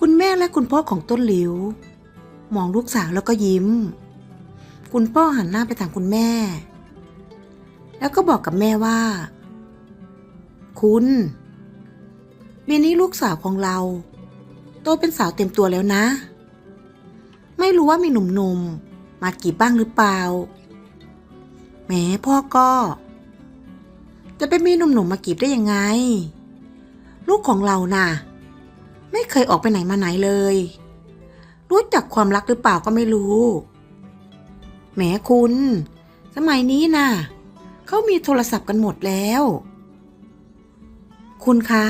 คุณแม่และคุณพ่อของต้นหลิว มองลูกสาวแล้วก็ยิ้ม คุณพ่อหันหน้าไปทางคุณแม่ แล้วก็บอกกับแม่ว่า คุณเมนี้ลูกสาวของเรา โตเป็นสาวเต็มตัวแล้วนะ ไม่รู้ว่ามีหนุ่มๆมากีบบ้างหรือเปล่าแหมพ่อก็ จะไปมีหนุ่มๆมากีบได้ยังไง ลูกของเราน่ะ ไม่เคยออกไปไหนมาไหนเลย รู้จักความรักหรือเปล่าก็ไม่รู้ แหมคุณ สมัยนี้น่ะเขามีโทรศัพท์กันหมดแล้ว คุณคะ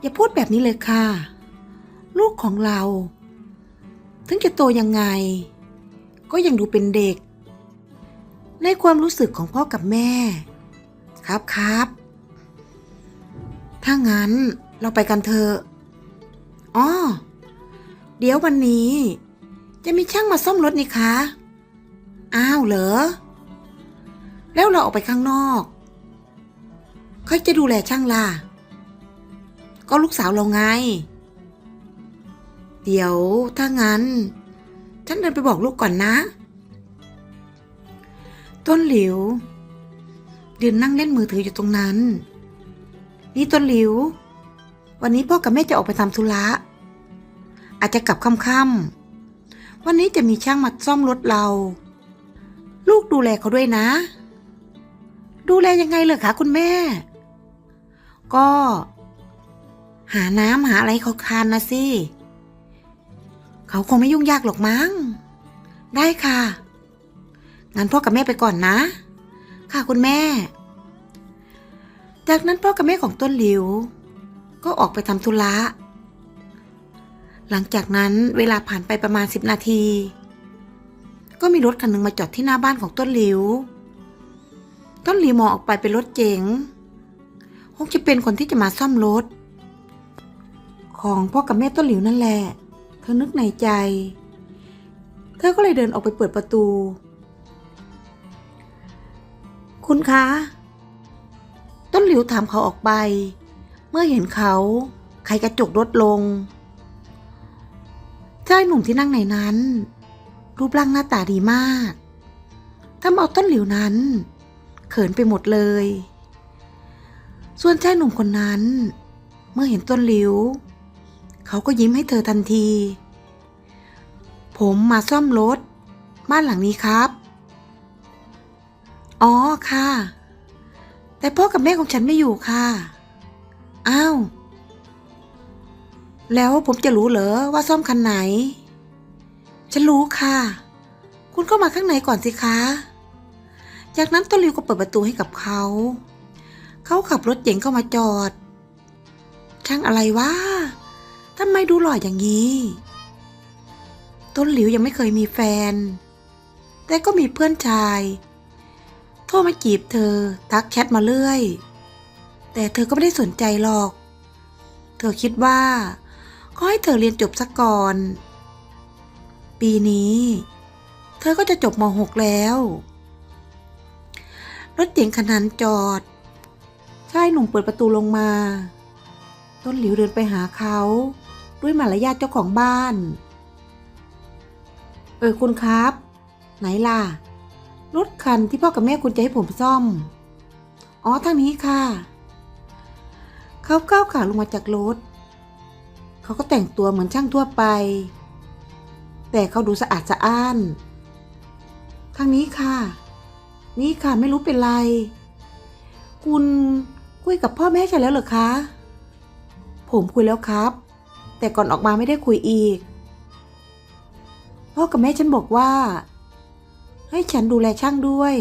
อย่าพูดแบบนี้เลยค่ะ ลูกของเรา ถึงจะโตยังไง ก็ยังดูเป็นเด็ก ในความรู้สึกของพ่อกับแม่ ครับครับ ถ้างั้นเราไปกันเถอะ อ๋อเดี๋ยววันนี้ จะมีช่างมาซ่อมรถนี่คะ อ้าวเหรอ แล้วเราออกไปข้างนอกใครจะดูแลช่างล่ะ ก็ลูกสาวเราไง เดี๋ยวถ้างั้น ฉันเดินไปบอกลูกก่อนนะ ต้นหลิวยืนนั่งเล่นมือถืออยู่ตรงนั้น นี่ต้นหลิว วันนี้พ่อกับแม่จะออกไปทำธุระ อาจจะกลับค่ำๆวันนี้จะมีช่างมาซ่อมรถเรา ลูกดูแลเขาด้วยนะ ดูแลยังไงเหรอคะคุณแม่ ก็ หาน้ำหาอะไรเขาทานนะสิเขาคงไม่ยุ่งยากหรอกมั้ง ได้ค่ะ งั้นพ่อกับแม่ไปก่อนนะ ค่ะคุณแม่ จากนั้นพ่อกับแม่ของต้นหลิว ก็ออกไปทำธุระ หลังจากนั้นเวลาผ่านไปประมาณสิบนาที ก็มีรถคันหนึ่งมาจอดที่หน้าบ้านของต้นหลิว ต้นหลิวมองออกไปเป็นรถเก๋งคงจะเป็นคนที่จะมาซ่อมรถ ของพ่อกับแม่ต้นหลิวนั่นแหละ เธอนึกในใจ เธอก็เลยเดินออกไปเปิดประตู คุณคะ ต้นหลิวถามเขาออกไป เมื่อเห็นเขาไขกระจกรถลง ชายหนุ่มที่นั่งในนั้น รูปร่างหน้าตาดีมากทำเอาต้นหลิวนั้น เขินไปหมดเลย ส่วนชายหนุ่มคนนั้น เมื่อเห็นต้นหลิว เขาก็ยิ้มให้เธอทันที ผมมาซ่อมรถ บ้านหลังนี้ครับ อ๋อค่ะ แต่พ่อกับแม่ของฉันไม่อยู่ค่ะ อ้าว แล้วผมจะรู้เหรอว่าซ่อมคันไหน ฉันรู้ค่ะ คุณเข้ามาข้างในก่อนสิคะ จากนั้นต้นริวก็เปิดประตูให้กับเขา เขาขับรถเก๋งเข้ามาจอด ช่างอะไรวะทำไมดูหล่ออย่างนี้ ต้นหลิวยังไม่เคยมีแฟน แต่ก็มีเพื่อนชาย โทรมาจีบเธอ ทักแชทมาเรื่อย แต่เธอก็ไม่ได้สนใจหรอก เธอคิดว่า ขอให้เธอเรียนจบสักก่อน ปีนี้ เธอก็จะจบม .6 แล้ว รถเก๋งคันนั้นจอดชายหนุ่มเปิดประตูลงมา ต้นหลิวเดินไปหาเขา ด้วยมารยาทเจ้าของบ้าน เออคุณครับ ไหนล่ะ รถคันที่พ่อกับแม่คุณจะให้ผมซ่อม อ๋อทางนี้ค่ะ เขาก้าวขาลงมาจากรถ เขาก็แต่งตัวเหมือนช่างทั่วไป แต่เขาดูสะอาดสะอ้าน ทางนี้ค่ะ นี่ค่ะไม่รู้เป็นไร คุณคุยกับพ่อแม่ฉันแล้วเหรอคะ ผมคุยแล้วครับ แต่ก่อนออกมาไม่ได้คุยอีก พ่อกับแม่ฉันบอกว่า ให้ฉันดูแลช่างด้วย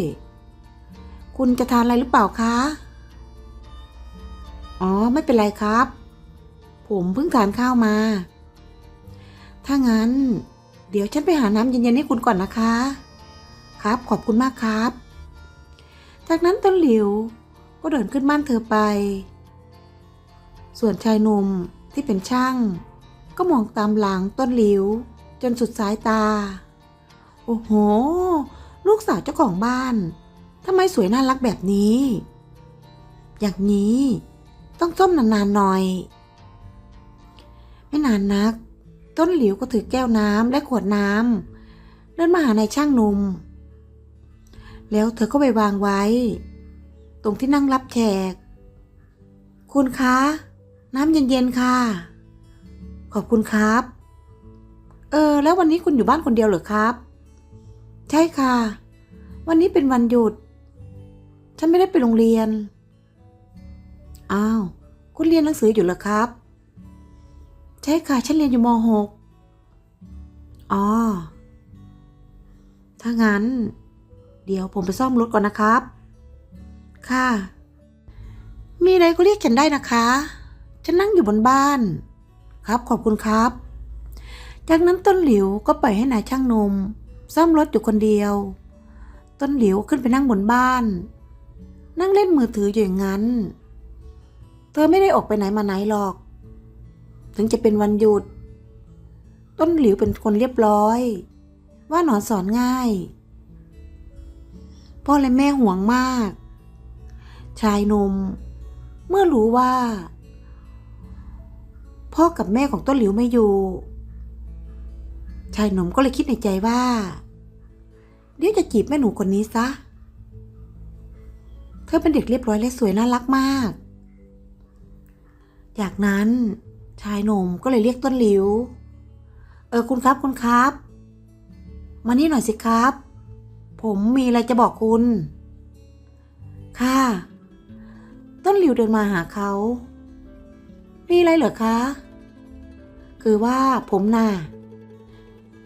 คุณจะทานอะไรหรือเปล่าคะ อ๋อ ไม่เป็นไรครับ ผมเพิ่งทานข้าวมา ถ้างั้น เดี๋ยวฉันไปหาน้ำเย็นๆให้คุณก่อนนะคะ ครับขอบคุณมากครับ จากนั้นต้นหลิวก็เดินขึ้นบ้านเธอไป ส่วนชายหนุ่มที่เป็นช่าง ก็มองตามหลังต้นหลิว จนสุดสายตา โอ้โห ลูกสาวเจ้าของบ้านทำไมสวยน่ารักแบบนี้ อย่างนี้ต้องซ่อมนานๆหน่อย ไม่นานนัก ต้นหลิวก็ถือแก้วน้ำและขวดน้ำเดินมาหานายช่างหนุ่ม แล้วเธอก็ไปวางไว้ ตรงที่นั่งรับแขก คุณคะ น้ำเย็นๆค่ะ ขอบคุณครับ เออ แล้ววันนี้คุณอยู่บ้านคนเดียวเหรอครับ ใช่ค่ะ วันนี้เป็นวันหยุด ฉันไม่ได้ไปโรงเรียน อ้าว คุณเรียนหนังสืออยู่เหรอครับ ใช่ค่ะ ฉันเรียนอยู่ม .6 อ๋อ ถ้างั้น เดี๋ยวผมไปซ่อมรถก่อนนะครับ ค่ะ มีอะไรก็เรียกฉันได้นะคะ ฉันนั่งอยู่บนบ้าน ครับขอบคุณครับ จากนั้นต้นหลิวก็ปล่อยให้นายช่างนม ซ่อมรถอยู่คนเดียว ต้นหลิวขึ้นไปนั่งบนบ้าน นั่งเล่นมือถืออยู่อย่างนั้น เธอไม่ได้ออกไปไหนมาไหนหรอก ถึงจะเป็นวันหยุด ต้นหลิวเป็นคนเรียบร้อย ว่าหนอนสอนง่าย พ่อและแม่ห่วงมาก ชายหนม เมื่อรู้ว่า พ่อกับแม่ของต้นหลิวไม่อยู่ ชายหนุ่มก็เลยคิดในใจว่า เดี๋ยวจะจีบแม่หนูคนนี้ซะ เธอเป็นเด็กเรียบร้อยและสวยน่ารักมากจากนั้น ชายหนุ่มก็เลยเรียกต้นหลิว เออคุณครับคุณครับ มานี่หน่อยสิครับ ผมมีอะไรจะบอกคุณ ค่ะ ต้นหลิวเดินมาหาเขามีอะไรเหรอคะ คือว่าผมน่ะ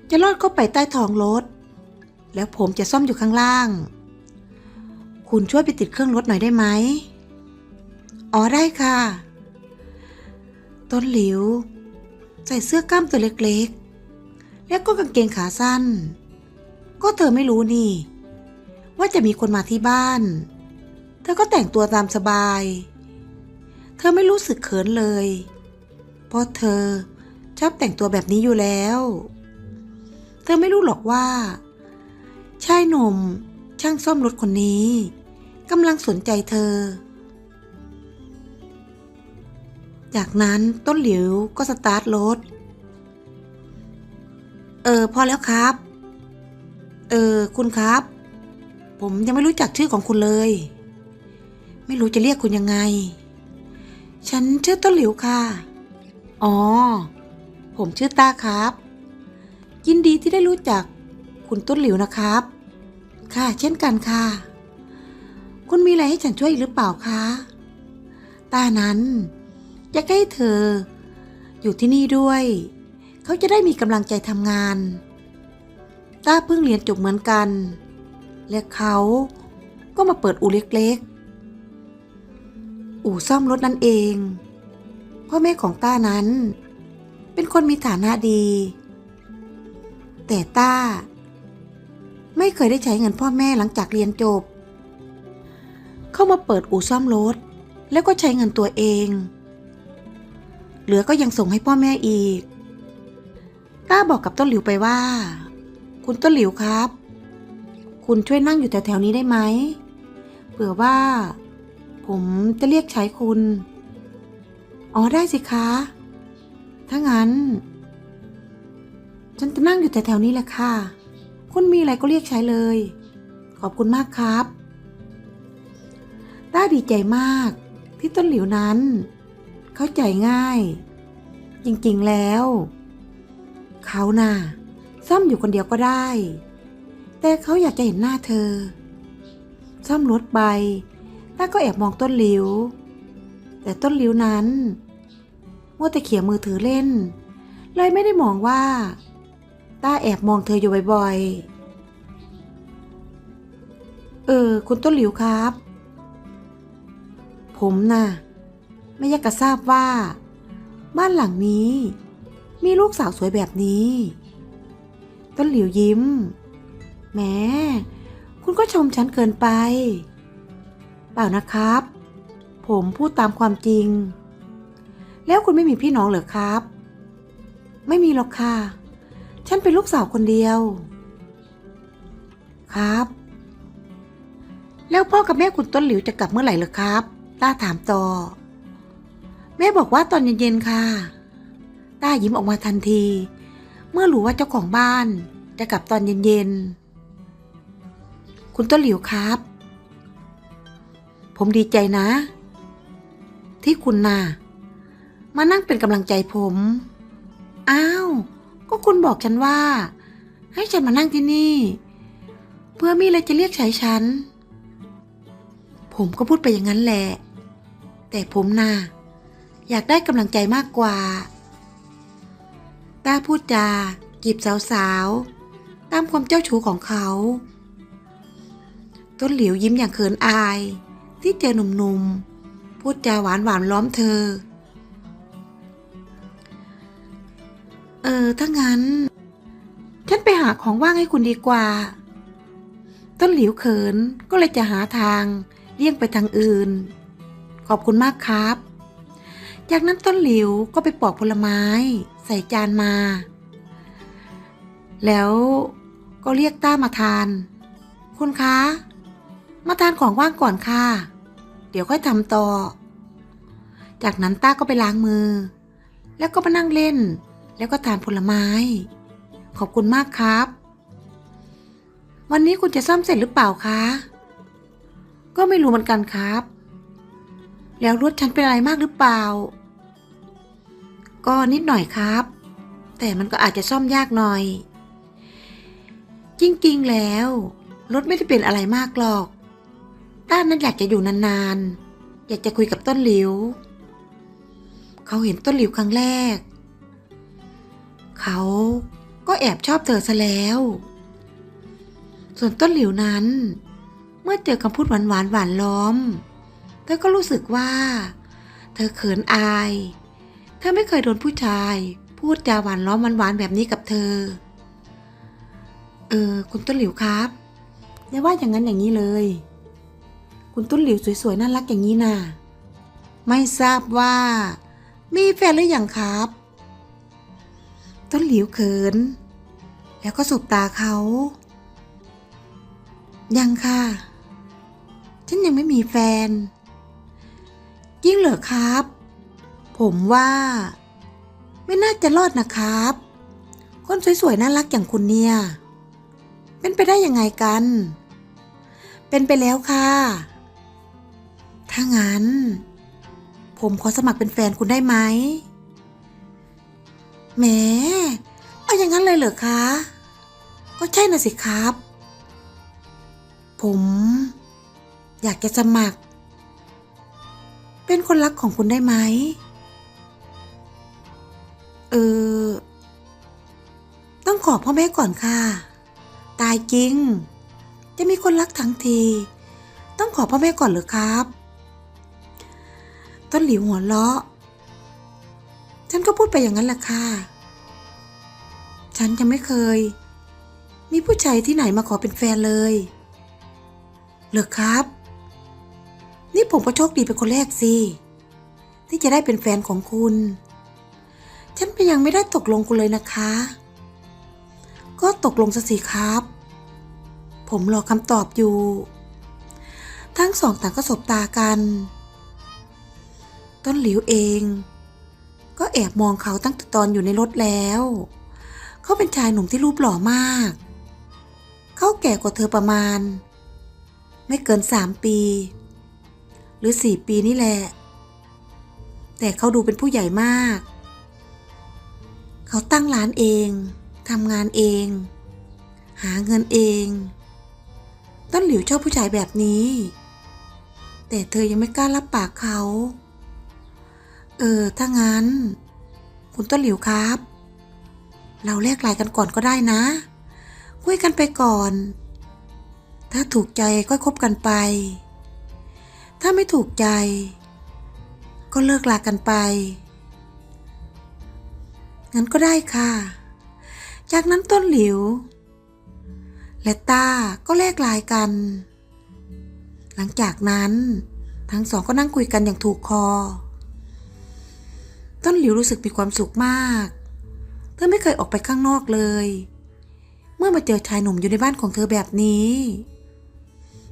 จะลอดเข้าไปใต้ท้องรถ แล้วผมจะซ่อมอยู่ข้างล่าง คุณช่วยไปติดเครื่องรถหน่อยได้ไหม อ๋อได้ค่ะ ต้นหลิว ใส่เสื้อกล้ามตัวเล็กๆ แล้วก็กางเกงขาสั้น ก็เธอไม่รู้นี่ ว่าจะมีคนมาที่บ้าน เธอก็แต่งตัวตามสบาย เธอไม่รู้สึกเขินเลย เพราะเธอชอบแต่งตัวแบบนี้อยู่แล้ว เธอไม่รู้หรอกว่า ชายหนุ่มช่างซ่อมรถคนนี้กำลังสนใจเธอ จากนั้นต้นหลิวก็สตาร์ทรถ เออพอแล้วครับ เออคุณครับ ผมยังไม่รู้จักชื่อของคุณเลย ไม่รู้จะเรียกคุณยังไง ฉันชื่อต้นหลิวค่ะ อ๋อ ผมชื่อตาครับ ยินดีที่ได้รู้จักคุณต้นหลิวนะครับ ค่ะ เช่นกันค่ะ คุณมีอะไรให้ฉันช่วยอีกหรือเปล่าคะตานั้น อยากให้เธอ อยู่ที่นี่ด้วย เขาจะได้มีกำลังใจทำงานต้าเพิ่งเรียนจบเหมือนกัน และเขาก็มาเปิดอู่เล็กๆ อู่ซ่อมรถนั่นเอง พ่อแม่ของต้านั้น เป็นคนมีฐานะดี แต่ต้า ไม่เคยได้ใช้เงินพ่อแม่หลังจากเรียนจบ เข้ามาเปิดอู่ซ่อมรถ แล้วก็ใช้เงินตัวเอง เหลือก็ยังส่งให้พ่อแม่อีก ต้าบอกกับต้นหลิวไปว่า คุณต้นหลิวครับ คุณช่วยนั่งอยู่แถวๆนี้ได้ไหม เผื่อว่า ผมจะเรียกใช้คุณ อ๋อได้สิคะ ถ้างั้น ฉันจะนั่งอยู่แถวๆนี้แหละค่ะ คุณมีอะไรก็เรียกใช้เลย ขอบคุณมากครับ ต้าดีใจมากที่ต้นหลิวนั้น เข้าใจง่าย จริง ๆ แล้ว เขาน่ะซ่อมอยู่คนเดียวก็ได้ แต่เขาอยากจะเห็นหน้าเธอ ซ่อมรถไปต้าก็แอบมองต้นหลิว แต่ต้นหลิวนั้นมัวแต่เขี่ยมือถือเล่น เลยไม่ได้มองว่า ต้าแอบมองเธออยู่บ่อยๆ เออ คุณต้นหลิวครับ ผมน่ะ ไม่อยากจะทราบว่า บ้านหลังนี้ มีลูกสาวสวยแบบนี้ ต้นหลิวยิ้มแหมคุณก็ชมฉันเกินไป เปล่านะครับ ผมพูดตามความจริง แล้วคุณไม่มีพี่น้องเหรอครับ ไม่มีหรอกค่ะ ฉันเป็นลูกสาวคนเดียว ครับ แล้วพ่อกับแม่คุณต้นหลิวจะกลับเมื่อไหร่เหรอครับต้าถามต่อ แม่บอกว่าตอนเย็นๆค่ะ ต้ายิ้มออกมาทันที เมื่อรู้ว่าเจ้าของบ้านจะกลับตอนเย็นๆ คุณต้นหลิวครับ ผมดีใจนะ ที่คุณน่ะ มานั่งเป็นกำลังใจผม อ้าว ก็คุณบอกฉันว่า ให้ฉันมานั่งที่นี่ เพื่อมีอะไรจะเรียกใช้ฉัน ผมก็พูดไปอย่างนั้นแหละ แต่ผมน่ะ อยากได้กำลังใจมากกว่า ต้าพูดจาจีบสาวๆ ตามความเจ้าชู้ของเขา ต้นหลิวยิ้มอย่างเขินอาย ที่เจอหนุ่มๆ พูดจาหวานหวานล้อมเธอ เออ ถ้างั้น ฉันไปหาของว่างให้คุณดีกว่า ต้นหลิวเขินก็เลยจะหาทางเลี่ยงไปทางอื่น ขอบคุณมากครับ จากนั้นต้นหลิวก็ไปปอกผลไม้ ใส่จานมา แล้วก็เรียกต้ามาทาน คุณคะ มาทานของว่างก่อนค่ะ เดี๋ยวค่อยทำต่อ จากนั้นต้าก็ไปล้างมือ แล้วก็มานั่งเล่น แล้วก็ทานผลไม้ ขอบคุณมากครับ วันนี้คุณจะซ่อมเสร็จหรือเปล่าคะ ก็ไม่รู้เหมือนกันครับ แล้วรถฉันเป็นอะไรมากหรือเปล่า ก็นิดหน่อยครับ แต่มันก็อาจจะซ่อมยากหน่อย จริงๆแล้ว รถไม่ได้เป็นอะไรมากหรอก ต้านนั้นอยากจะอยู่นานๆ อยากจะคุยกับต้นหลิว เขาเห็นต้นหลิวครั้งแรก เขาก็แอบชอบเธอซะแล้ว ส่วนต้นหลิวนั้น เมื่อเจอคำพูดหวานหวานๆหวานล้อม เธอก็รู้สึกว่า เธอเขินอาย เธอไม่เคยโดนผู้ชาย พูดจาหวานล้อมหวานๆแบบนี้กับเธอ เออ คุณต้นหลิวครับอย่าว่าอย่างนั้นอย่างนี้เลย คุณต้นหลิวสวยๆน่ารักอย่างนี้น่ะไม่ทราบว่า มีแฟนหรือยังครับ ต้นหลิวเขิน แล้วก็สบตาเขา ยังค่ะ ฉันยังไม่มีแฟน ยิ่งเหรอครับ ผมว่า ไม่น่าจะรอดนะครับ คนสวยๆ น่ารักอย่างคุณเนี่ย เป็นไปได้ยังไงกัน เป็นไปแล้วค่ะ ถ้างั้น ผมขอสมัครเป็นแฟนคุณได้ไหมแหมเอาอย่างนั้นเลยเหรอคะ ก็ใช่น่ะสิครับ ผม อยากจะสมัคร เป็นคนรักของคุณได้ไหม พ่อแม่ก่อนค่ะ ตายจริง จะมีคนรักทั้งที ต้องขอพ่อแม่ก่อนเหรือครับ ต้นหลิวหัวเราะ ฉันก็พูดไปอย่างนั้นแหละค่ะ ฉันยังไม่เคย มีผู้ชายที่ไหนมาขอเป็นแฟนเลยเหรอครับ นี่ผมก็โชคดีเป็นคนแรกสิที่จะได้เป็นแฟนของคุณ ฉันยังไม่ได้ตกลงคุณเลยนะคะ ก็ตกลงซะสิครับ ผมรอคำตอบอยู่ ทั้งสองต่างก็สบตากัน ต้นหลิวเอง ก็แอบมองเขาตั้งแต่ตอนอยู่ในรถแล้ว เขาเป็นชายหนุ่มที่รูปหล่อมาก เขาแก่กว่าเธอประมาณ ไม่เกินสามปี หรือสี่ปีนี่แหละ แต่เขาดูเป็นผู้ใหญ่มาก เขาตั้งร้านเอง ทำงานเอง หาเงินเอง ต้นหลิวชอบผู้ชายแบบนี้ แต่เธอยังไม่กล้ารับปากเขา เออ ถ้างั้น คุณต้นหลิวครับ เราแลกไลน์กันก่อนก็ได้นะ คุยกันไปก่อน ถ้าถูกใจก็คบกันไป ถ้าไม่ถูกใจ ก็เลิกลากันไปงั้นก็ได้ค่ะ จากนั้นต้นหลิว และต้าก็แลกลายกัน หลังจากนั้น ทั้งสองก็นั่งคุยกันอย่างถูกคอ ต้นหลิวรู้สึกมีความสุขมาก เธอไม่เคยออกไปข้างนอกเลย เมื่อมาเจอชายหนุ่มอยู่ในบ้านของเธอแบบนี้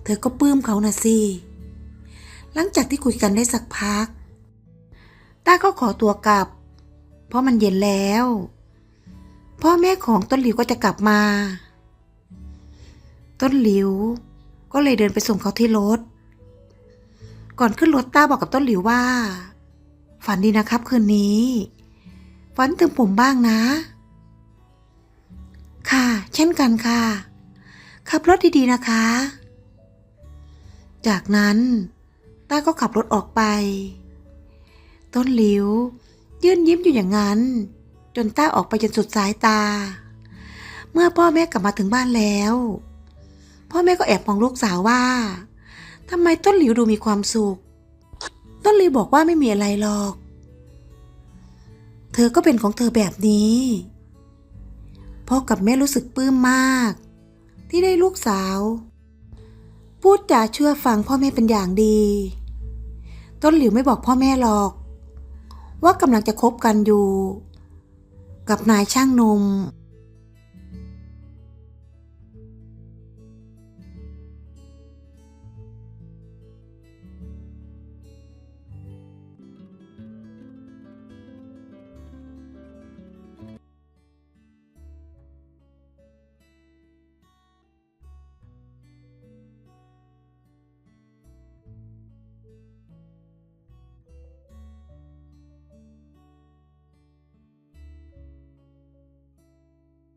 เธอก็ปลื้มเขานะสิหลังจากที่คุยกันได้สักพัก ต้าก็ขอตัวกลับ เพราะมันเย็นแล้ว พ่อแม่ของต้นหลิวก็จะกลับมา ต้นหลิว ก็เลยเดินไปส่งเขาที่รถ ก่อนขึ้นรถต้าบอกกับต้นหลิวว่า ฝันดีนะครับคืนนี้ ฝันถึงผมบ้างนะ ค่ะ เช่นกันค่ะ ขับรถดีๆนะคะ จากนั้นต้าก็ขับรถออกไป ต้นหลิว ยื่นยิ้มอยู่อย่างนั้น จนต้าออกไปจนสุดสายตา เมื่อพ่อแม่กลับมาถึงบ้านแล้ว พ่อแม่ก็แอบมองลูกสาวว่าทำไมต้นหลิวดูมีความสุข ต้นหลิวบอกว่าไม่มีอะไรหรอก เธอก็เป็นของเธอแบบนี้ พ่อกับแม่รู้สึกปลื้มมาก ที่ได้ลูกสาว พูดจาเชื่อฟังพ่อแม่เป็นอย่างดี ต้นหลิวไม่บอกพ่อแม่หรอก ว่ากำลังจะคบกันอยู่ กับนายช่างนม